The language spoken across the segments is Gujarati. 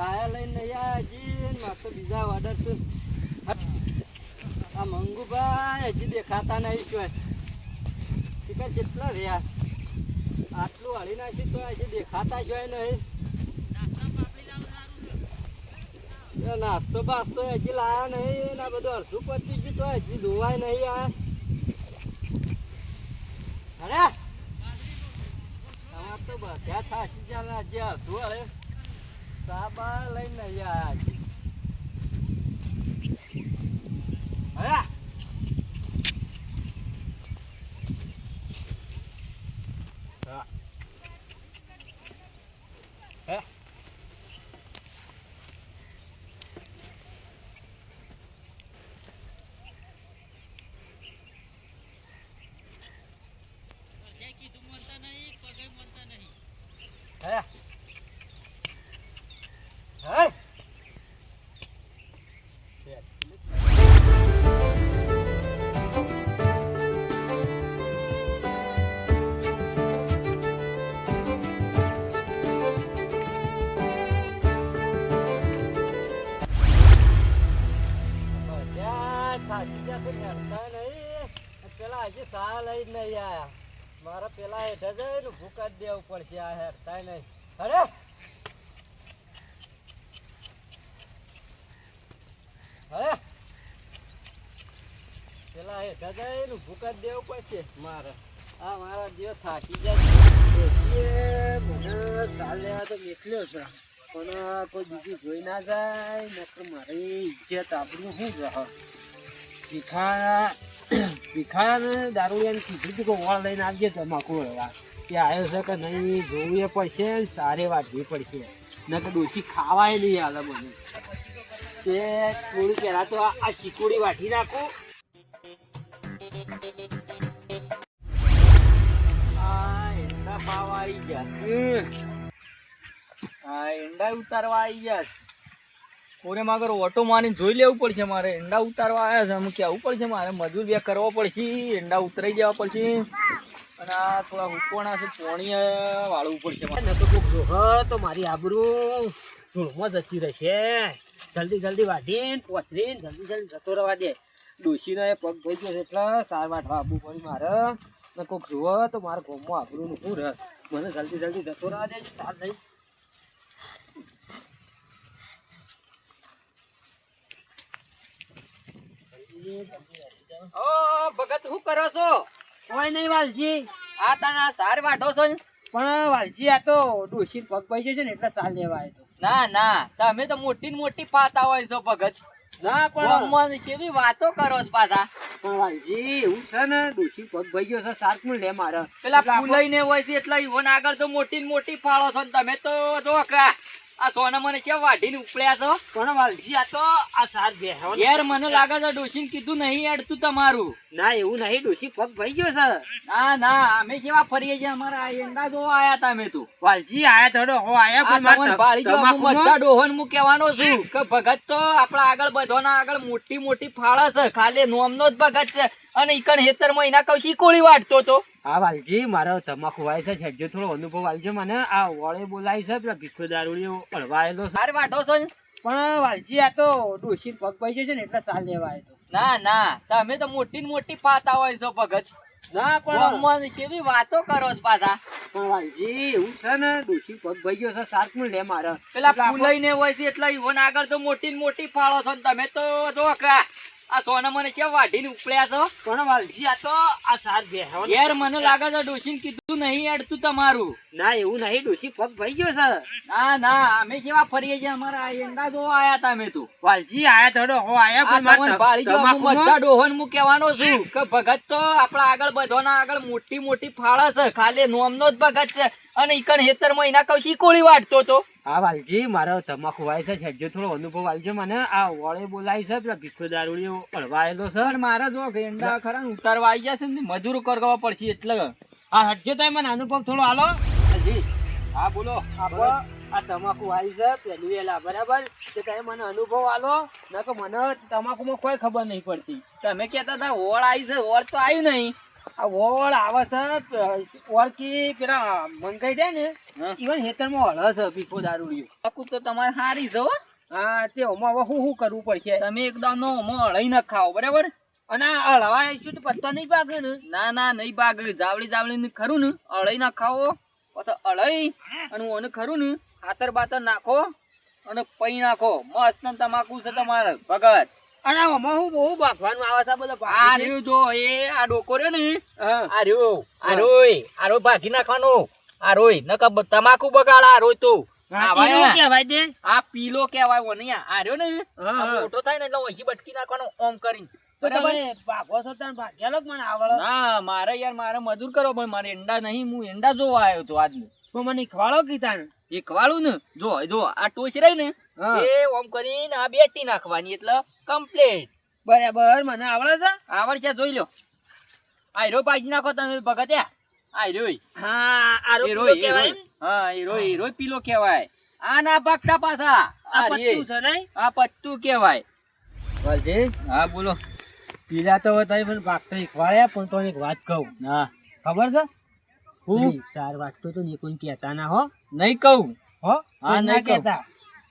સાયા લઈને આયા હજી મારે તો બીજા ઓર્ડર છે. આ મંગુભાઈ હજી દેખાતા નહીં શું શીખર કેટલા રહ્યા? આટલું હળી નાખી તો હજી દેખાતા જોય નહીં. નાસ્તો બાસ્તો હજી લાયા નહીં, ને બધું અડધું પતી ગયું તો હજી ધોવાય નહીં આ. અરે! અમાર તો બધા થાકી ગયા હજી અડધું હળે સાબા લઈને નહીં આયા હા. હે. હે? સા નહીં આયા. મારે પેલા હેઠે જઈને ભૂકા જ દેવું પડશે આ હેરતા નહીં. અરે! અરે! પેલા હેઠે જઈને ભૂકા જ દેવું પડશે મારે. આ મારા દેવ થાકી જાય. મને ચાલ્યા તો નીકળ્યો છે. પણ કોઈ બીજું જોઈ ના જાય, નકર મારી ઇજ્જત આપણું શું રહે? ભીખા ભીખાને દારૂડિયાને કીધું હતું કે ઓળ લઈને આવજે તમાકુ લેવા કે આવ્યો છે કે નહીં, જોવું એ પડશે, સારી વાટવી પડશે. કે ડોસી ખાવાય નહીં હાલે મને તે થોડું પહેલાં તો આ શીકુડી વાટી નાખું. એંડા પાવા આવી ગયા હા એંડા ઉતારવા આવી ગયા. કોરે માગર ઓટો મારીને જોઈ લેવું પડશે મારે. ઈંડા ઉતારવા આવ્યા છે. અમે કેવું પડશે મારે મજૂર બે કરવો પડશે. ઈંડા ઉતરાઈ જવા પડશે. અને આ થોડા હુકવાના છે. પોણી વાળવું પડશે મારે. તો કોક જોહ, તો મારી આબરૂ ધૂળમાં જતી રહેશે. જલ્દી જલ્દી વાઢીને પોચરીને જલ્દી જલ્દી જતો રહેવા દે. ડોશીનો એ પગ ભઈ ગયો એટલે સાર વાઢવા આવવું પડ્યું મારે. ને કોક જોવો તો મારા ગોમમાં આબરૂનું શું રહે? મને જલ્દી જલ્દી જતો રહેવા દે. સાર નહીં. ઓ ભગત શું કરો છો? કોઈ નહીં વાલજી. આ તને સાર વાઢો છો ને? પણ વાલજી આ તો ડોશી પગ ભઈ છે ને એટલે સાર લેવા આવ્યો ના ના તમે તો મોટી મોટી પાતા હોય છો ભગત. ના પણ મન કેવી વાતો કરો છો પાછા? પણ વાલજી એવું છે ને ડોશી પગ ભાઈ ગયો છે સાર પણ લે મારે? પેલા એટલે આપણે- હોય છે એટલે ઈવન આગળ તો મોટી ને મોટી ફાળો છો ને તમે તો જો કે આ સોના મને કે વાઢીને ઉપડ્યા તો પણ વાલજી આ તો આ સાર બે યાર મને લાગે છે ડોશીને કીધું નહીં અડતું તમારું. ના એવું નહીં ડોશી પગ ભાઈ ગયો સર ના ના અમે કેવા ફરીએ છીએ? અમારા એંડા જો આયા તમે તો. વાલજી આયા થોડો હો આયા પણ મારે બાળી જો હું બધા ડોહન હું કહેવાનો છું કે ભગત તો આપણા આગળ બધોના આગળ મોટી મોટી ફાળા છે. ખાલી નોમનો જ ભગત છે. અને ઈકણ હેતરમાં એના કહું શીકોળી વાટતો તો? હા વાલજી મારો તમાકુ વાય છે છેજો થોડો અનુભવ વાલજો મને આ વળે બોલાય છે પેલા ભીખો દારૂડિયો પડવાયેલો સાર વાટો છો પણ વાલજી આ તો ડોશી પગ ભઈ છે ને એટલે સાલ લેવા આવ્યો ના ના તમે તો મોટી મોટી પાતા હોય છો ભગત. ના પણ મન કેવી વાતો કરો છો પાછા. પણ વાલજી એવું છે ને ડોશી પગ ભાઈ ગયો છે સાત મિનિટ લે મારે. પેલા આપણે- હોય છે એટલે ઈવન આગળ તો મોટી ને મોટી ફાળો છો ને તમે તો જો કે આ સોના મને કેમ વાઢીને ઉપડ્યા છો? પણ વાલજી આ તો આ સાત બેહવાનો યાર મને લાગે છે ડોશીને કીધું નહીં અડતું તમારું. ના એવું નહીં ડોશી પગ ભાઈ ગયો સર ના ના અમે કેવા ફરીએ છીએ? અમારા એંડા જો આયા તમે તો. વાલજી આયા થોડો હો આયા પણ મારે ભાળી જો હું બધા ડોહન હું કહેવાનો છું કે ભગત તો આપણા આગળ બધોના આગળ મોટી મોટી ફાળા છે. ખાલી નોમનો જ ભગત છે. અને ઈકણ હેતરમાં એના કૌશી શીકોળી વાટતો તો? હા વાલજી મારો તમાકુ વાય છે છેજો થોડો અનુભવ વાલજો મને આ વળે બોલાય છે પેલા ભીખો દારૂડીઓ પડવાયેલો છે. અને મારા જો ગેંડા ખરા ને ઉતારવા આવી જશે ને મજૂર કરવા પડશે એટલે. હા હટજો તો મને અનુભવ થોડો હાલો. જી હા બોલો. આપો આ તમાકુ આવી છે પેલું એલા બરાબર? તો તમે મને અનુભવ આલો? નકર મને તમાકુમાં કોઈ ખબર નહીં પડતી. તમે કહેતા હતા ઓળ આવી છે ઓળ તો આવી નહીં. આ ઓળ આવે છે ઓળખી પેલા મંગાઈ દે ને. ઈવન હેતરમાં હળ છે ભીખો દારૂડિયો આખું તો તમારે સારી છે હા. તે ઓમાં હવે શું શું કરવું પડશે? તમે એકદમ નો હળઈ ન ખાઓ બરાબર? અને હળવા આવીશું તો પત્તા નહીં પાકે ને. ના ના નહીં ભાગ જાવડી જાવડી ને ખરું ને અળઈ ના ખાવો પછી અળઈ અને ઓને ખરું ને ખાતર બાતર નાખો અને પૈ નાખો. મસ્ત તમાકુ છે તમારે ભગત. અને આમાં હું બહુ બાફવાનું આવે છે બધા આ રહ્યું જો એ આ ડોકો રહ્યો ને. આ રહ્યો આ રોય આ રોય ભાગી નાખવાનો. આ રોય નકર તમાકુ બગાડ આ રોય તો. આ પીલો કેવાય ઓને આ આ રહ્યો ને. મોટો થાય ને એટલે ઓછી બટકી નાખવાનો ઓમ કરીને. છો મને મારે યાર મારે મજૂર કરો પણ મારે ઈંડા નહીં હું ઈંડા જોવા આવ્યો તો આજનું. તો મને ખવાડો કીધા ને એ વાળું ને? જો જો આ ટોચ રહી ને એ ઓમ કરીને આ બેટી નાખવાની એટલે કમ્પ્લીટ બરાબર મને આવડે છે? આવડશે જોઈ લો. આ હીરો પાજી નાખો તમે ભગત્યા. આ હીરો હા આ એ હા એ રોય પીલો કહેવાય. આ ના પાકતા પાછા. આ પત્તું છે નહીં? આ પત્તું કહેવાય. વાલજી? હા બોલો. પીલા તો તારી પણ ભાગતો શીખવાડ્યા પણ તો એક વાત કહું. હા. ખબર છે? હું? નહીં, સાર વાત તો નિકુંજ કહેતા ના હો. નહીં કહું. હો? હા, ના. કહેતા.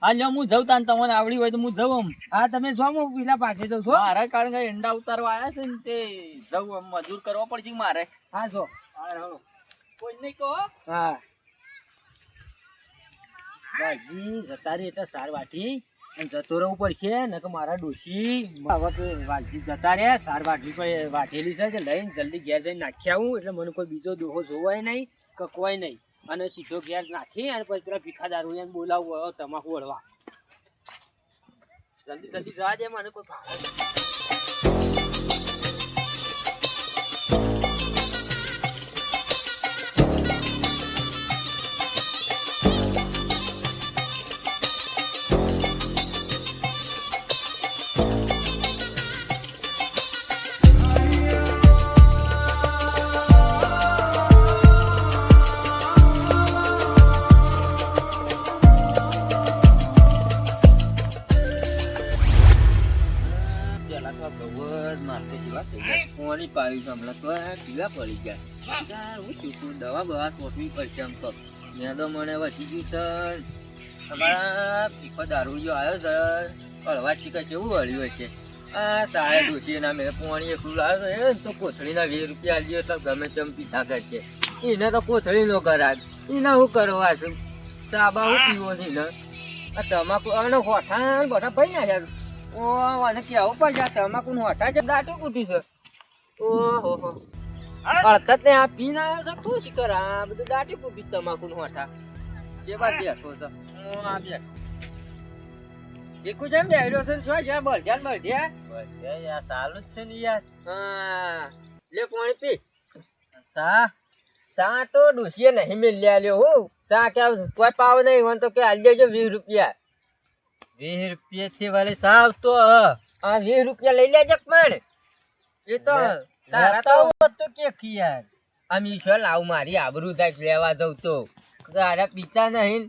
હા લ્યો હું જઉં તાન તમને આવડી હોય તો હું જઉં આમ. હા તમે જો હું પીલા પાસે જઉં છો. મારે કારણ કે ઈંડા ઉતારવા આવ્યા છે ને તે જઉં આમ મજૂર કરવો પડશે મારે. હા જો. કોઈ નહીં કહો. હા. વાલજી જતા રે એટલે સાર વાટી જતો રહેવું પડશે કે મારા ડોશી વાલજી જતા રહ્યા, સાર પડે વાટેલી છે કે લઈને જલ્દી ઘેર જઈને નાખી આવું, એટલે મને કોઈ બીજો દોહો જોવાય નહીં, કકવાય નહીં. અને સીધો ઘેર નાખી અને પછી પેલા ભીખાદારો એને બોલાવવું તમાકુ વળવા જલ્દી જલ્દી જવા દે, મને કોઈ ભાવે પાણી પાયું છે હમણાં તો ઢીલા પડી ગયા. હું ચૂકું દવા બવા સોંપવી પડશે આમ તો. મેં તો મને વધી ગયું છે તમારા પીખો દારૂડિયો આવ્યો છે હળવા ચીકા કેવું હળ્યું હશે? આ સાહેબ ડોસી ના મેં પોણી એકલું લાવ્યો તો કોથળીના વીસ રૂપિયા આલ્યો એટલે ગમે તેમ પીધા કરશે. એને તો કોથળી નો કરાય. એને શું કરવા છું? સાબા હું પીવો છે એને. આ તમાકુ અને હોઠા બધા ભાઈ નાખ્યા ઓ મને કેવું પડશે તમાકુ નું હોઠા છે દાટું કૂટી છે. ઓહો હો. અડધત ને આ પી ના આવ્યો છે શું શીખર આ બધું દાટી કૂટી તમાકુ નું હોઠા જે બાદ બેઠો છે. હું આ બેઠો. ભીખુ જેમ બેહર્યો છે ને શું છે બળજ્યા ને બળજ્યા યાર સારું જ છે ને યાર. હા. લે પાણી પી. સા સા તો ડુસીએ નહીં મિલ્યા લ્યો હું. સા કે કોઈ પાવ નહીં મને તો કે આલી દેજો વીસ રૂપિયા. વીસ રૂપિયા થી વાળી સાવ તો આ વીસ રૂપિયા લઈ લેજે પણ. એ તો તારા તો તો. કે ખિયાર. આમ ઈશ્વર લાવ મારી આબરૂ થાય લેવા જઉં તો. તારા પીતા નહીં.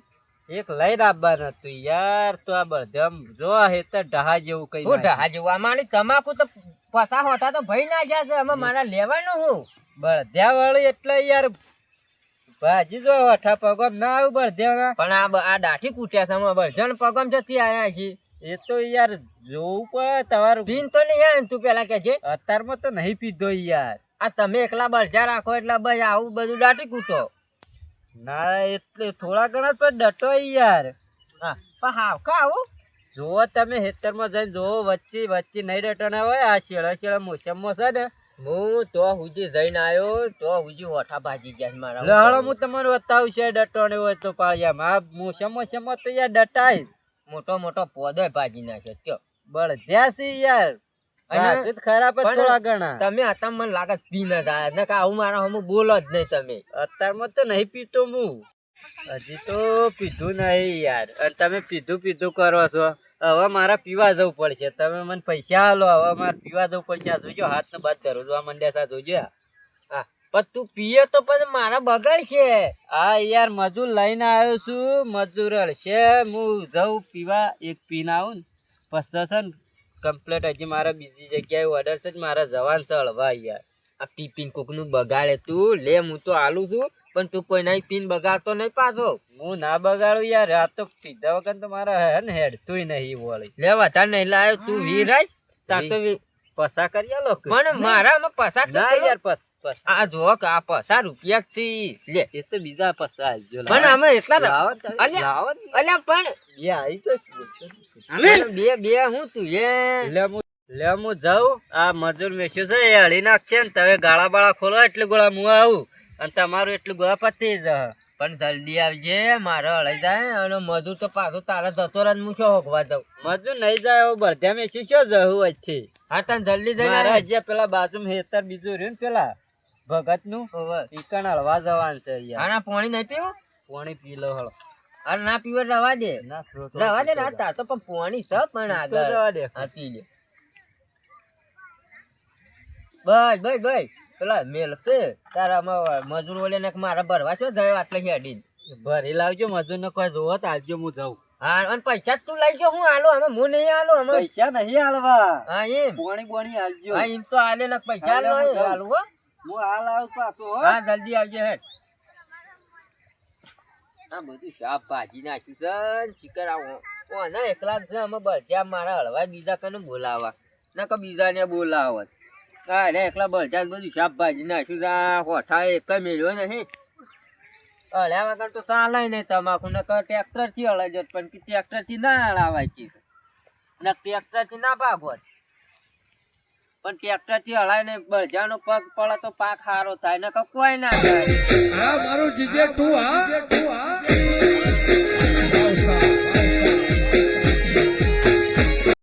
એક લઈ આવવાનું હતું યાર તો આ બધમ જો હે તો ઢહા જેવું કઈ હું ઢહા જેવું? અમારી તમાકુ તો પસા હોતા તો ભઈ ના છે અમે મારા લેવાનું હું. બળધ્યા વાળી એટલે યાર ભાજી જો અઠા પગમ ના આવ્યું બળધ્યા પણ આ આ દાઠી કૂટ્યા છે. અમે બળજણ પગમ જતી આયા છીએ એ તો યાર જોવું પડે તમારું. પીન તો નહીં આવે તું પેલા કે છે? અત્યારમાં તો નહીં પીધો યાર. આ તમે એકલા બળજા રાખો એટલે બસ આવું બધું દાટી કૂટો. ના એટલે થોડા ઘણા તો ડટો યાર. હા પણ કા આવું જોવો તમે હેતરમાં જઈને જોવો વચ્ચે વચ્ચે નહીં ડટોના હોય આ શેળા શેળા મોસમમાં છે ને. હું તો હુજી જઈને આવ્યો તો હુજી હોઠા ભાજી ગયા મારા લહણો હું તમને બતાવું છે ડટોને હોય તો પાળિયામાં. આ મોસમ મોસમમાં તો યાર ડટાય. મોટો મોટો પોદો ભાજી નાખ્યો. કયો બળધ્યા છે યાર. અને ખરાબ જ થોડા ઘણા. તમે હતા મને લાગે પી ના જાય. ને આવું મારા હમું બોલો જ નહીં તમે. અત્યારમાં તો નહીં પીતો હું. હજી તો પીધું નહીં યાર. અને તમે પીધું પીધું કરો છો. હવે મારા પીવા જવું પડશે. તમે મને પૈસા આલો. હવે મારે પીવા જવું પડશે. આ જોજો હાથ ને બાદ ધરું આ મંડ્યા આ જોજો. હા. પણ તું પીએ તો પછી મારા બગાડ છે. આ યાર મજૂર લઈને આવ્યો છું. મજૂર છે હું જઉં પીવા. એક પીને આવું ને. પછી છે ને કમ્પ્લેટ હજી મારા બીજી જગ્યાએ ઓર્ડર છે મારા જવાન છે હળવા યાર. આ પીપીન કોકનું બગાડે તું. લે હું તો આલું છું. પણ તું કોઈ નહીં પીન બગાડતો નહીં પાછો. હું ના બગાડું યાર. આ તો પીધા વગર તો મારા હે ને હેડ તુંય નહીં વળી. લે વધારે નહીં લાવ્યો તું વીરાજ તાર તો પસા કરી આલો પણ મારામાં પસાર ના યાર પસ પસ આ જો કે આ પસાર રૂપિયા છે લે. એ તો બીજા પસા પણ અમે એટલા જ- લાવો. લાવો અલ્યા પણ બે આઈ તો અમે બે બે હું તું એ. લે હું લે હું જાઉં. આ મજૂર મેચ્યું છે એ હળી નાખશે ને તમે ગાળા બાળા ખોલો એટલે ગોળા હું આવું. અને તમારું એટલું ગોળા પતી જ. પણ જલ્દી આવજે મારે હળાઈ જાય અને મજૂર તો પાછો તારા જતો રહે ને હું શું હોકવા જાઉં? મજૂર નહીં જાય એવું બળધ્યા મેચ્યું શું જવું આજથી હા તને જલ્દી જઈને મારા. હજી પેલા બાજુ હેતર બીજું રહ્યું ને પેલા. ભગતનું. ઈકણ હળવા જવાનું છે યાર આના પાણી નહીં પીવું? પાણી પી લો હળો. અરે ના પીવો રવા દે. રવા દે ના તો પણ પાણી છે પણ આગળ. રવા દે. હા પી લે. બસ બસ બસ. પેલા મેલ કે તારા મજૂર ઓલે ને મારા ભરવા છો જાય આટલે હેડી ભરી લાવજો મજૂર ને કોઈ જોવો તો આવજો હું જાઉં. હા અને પૈસા તું લઈ ગયો હું આલો? અમે હું નહીં આલો? અમે પૈસા નહીં હાલવા હા એમ. પોણી બોણી હાલજો હા એમ તો આલે ને પૈસા. આલું હો. હું હાલ આવું પાછો હા. જલ્દી આવજે હેડ. આ બધું શાક ભાજી નાખ્યું છે ચિકન આવો. ઓ એકલા જ છે અમે બધા મારા હળવા બીજા કને બોલાવા ના કે બીજાને બોલાવત હા એકલા બધા બધું શાક ભાજી નાખ્યું છે આ હોઠા એક મેળ્યો નહીં હળ્યા વગર તો ચાલે નહીં તમાકુ ને ટ્રેક્ટરથી હળાઈ જત પણ ટ્રેક્ટરથી ના હળાવાય કી છે. ને ટ્રેક્ટરથી ના ભાગવત પણ ટ્રેક્ટરથી હળાય ને બજાનો પગ પડે તો પાક સારો થાય ને કોઈ ના થાય. હા મારું જીજે તું હા. તું હા.